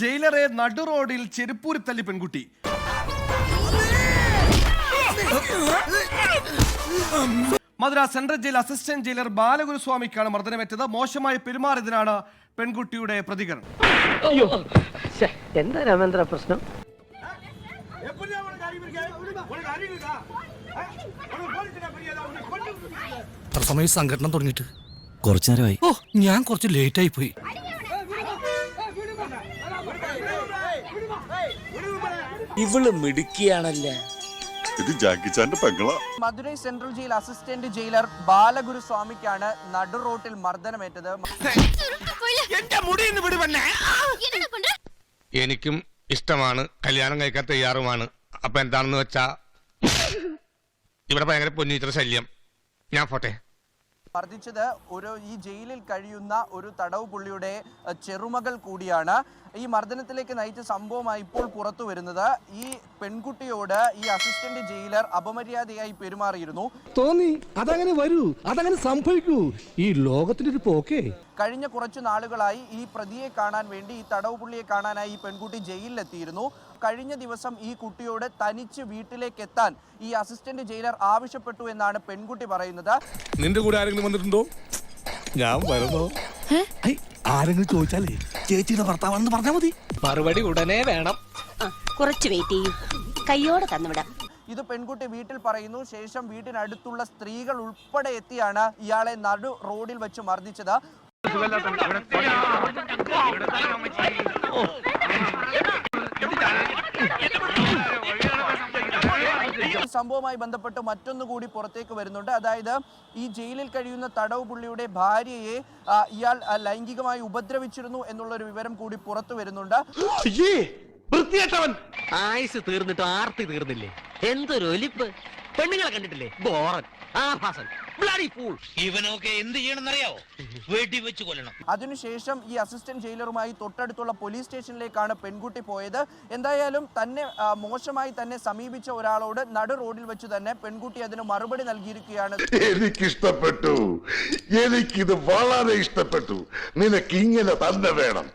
ജയിലറെ നടു റോഡിൽ ചെരുപ്പൂരി തല്ലി പെൺകുട്ടി. Madras central jail assistant jailer ബാലഗുരുസ്വാമിക്കാണ് മർദ്ദനമേറ്റത്. മോശമായി പെരുമാറിയതിനാണ് പെൺകുട്ടിയുടെ പ്രതികരണം. എന്താ രാമേന്ദ്ര പ്രശ്നം? സംഘടന തുടങ്ങിയിട്ട് കുറച്ചു നേരമായി. ഓ ഞാൻ കുറച്ച് ലേറ്റ് ആയി പോയി. ഇവൾ മിടുക്കിയാണല്ലേ? ഇത് ജാക്കിച്ചാന്റെ പെങ്ങള. Madurai central jail assistant jailer Balaguru സ്വാമിക്കാണ് നടു റോട്ടിൽ മർദ്ദനമേറ്റത്. എനിക്കും ഇഷ്ടമാണ് കല്യാണം കഴിക്കാൻ തയ്യാറുമാണ്. അപ്പൊ എന്താണെന്ന് വെച്ചാ ഇവിടെ ഭയങ്കര പൊന്നീറ്റർ ശല്യം. ഞാൻ പോട്ടെ. മർദ്ദിച്ചത് ഒരു ഈ ജയിലിൽ കഴിയുന്ന ഒരു തടവ് പുള്ളിയുടെ ചെറുമകൾ കൂടിയാണ്. ഈ മർദ്ദനത്തിലേക്ക് നയിച്ച സംഭവമായി ഇപ്പോൾ പുറത്തു വരുന്നത്. ഈ പെൺകുട്ടിയോട് ഈ അസിസ്റ്റന്റ് ജയിലർ അപമര്യാദയായി പെരുമാറിയിരുന്നു. തോന്നി അതങ്ങനെ വരൂ അതങ്ങനെ സംഭവിക്കൂ. ഈ ലോകത്തിന്റെ ഒരു പോക്കേ. കഴിഞ്ഞ കുറച്ചു നാളുകളായി ഈ പ്രതിയെ കാണാൻ വേണ്ടി ഈ തടവ് പുള്ളിയെ കാണാനായി ഈ പെൺകുട്ടി ജയിലിലെത്തിയിരുന്നു. കഴിഞ്ഞ ദിവസം ഈ കുട്ടിയോട് തനിച്ച് വീട്ടിലേക്ക് എത്താൻ ഈ അസിസ്റ്റന്റ് ജയിലർ ആവശ്യപ്പെട്ടു എന്നാണ് പെൺകുട്ടി പറയുന്നത്. നിന്റെ കൂടെ ആരെങ്കിലും വന്നിട്ടുണ്ടോ? ഞാൻ വരുന്നോ. ആരെങ്കിലും ചോദിച്ചാലേ ചേച്ചിയുടെ ഭർത്താവാണെന്ന് പറഞ്ഞാൽ മതി. മറുപടി ഉടനെ വേണം. കുറച്ച് വെയിറ്റ് ചെയ്യും. കയ്യോടെ തന്നുവിടാം. ഇത് പെൺകുട്ടി വീട്ടിൽ പറയുന്നു. ശേഷം വീട്ടിനടുത്തുള്ള സ്ത്രീകൾ ഉൾപ്പെടെ എത്തിയാണ് ഇയാളെ നടു റോഡിൽ വെച്ച് മർദ്ദിച്ചത്. സംഭവവുമായി ബന്ധപ്പെട്ട് മറ്റൊന്നു കൂടി പുറത്തേക്ക് വരുന്നുണ്ട്. അതായത് ഈ ജയിലിൽ കഴിയുന്ന തടവ് പുള്ളിയുടെ ഭാര്യയെ ഇയാൾ ലൈംഗികമായി ഉപദ്രവിച്ചിരുന്നു എന്നുള്ളൊരു വിവരം കൂടി പുറത്തു വരുന്നുണ്ട്. ആയുസ് തീർന്നിട്ട് ആർത്തി തീർന്നില്ലേ? എന്തൊരു ഒലിപ്പ്. പെണ്ണുങ്ങളെ കണ്ടിട്ടില്ലേ? ബോറൻ. ആഭാസൻ ബ്ലഡി ഫൂൾ ഇവനൊക്കെ എന്ത് ചെയ്യണമെന്നറിയാവോ? വെടി വെച്ച് കൊല്ലണം. അതിനുശേഷം ഈ അസിസ്റ്റന്റ് ജയിലറുമായി തൊട്ടടുത്തുള്ള പോലീസ് സ്റ്റേഷനിലേക്കാണ് പെൺകുട്ടി പോയത്. എന്തായാലും തന്നെ ആ, മോശമായി തന്നെ സമീപിച്ച ഒരാളോട് നടു റോഡിൽ വെച്ച് തന്നെ പെൺകുട്ടി അതിന് മറുപടി നൽകിയിരിക്കുകയാണ്. എനിക്കിഷ്ടപ്പെട്ടു. എനിക്കിത് വളരെ ഇഷ്ടപ്പെട്ടു. നിനക്ക് ഇങ്ങനെ തന്നെ വേണം.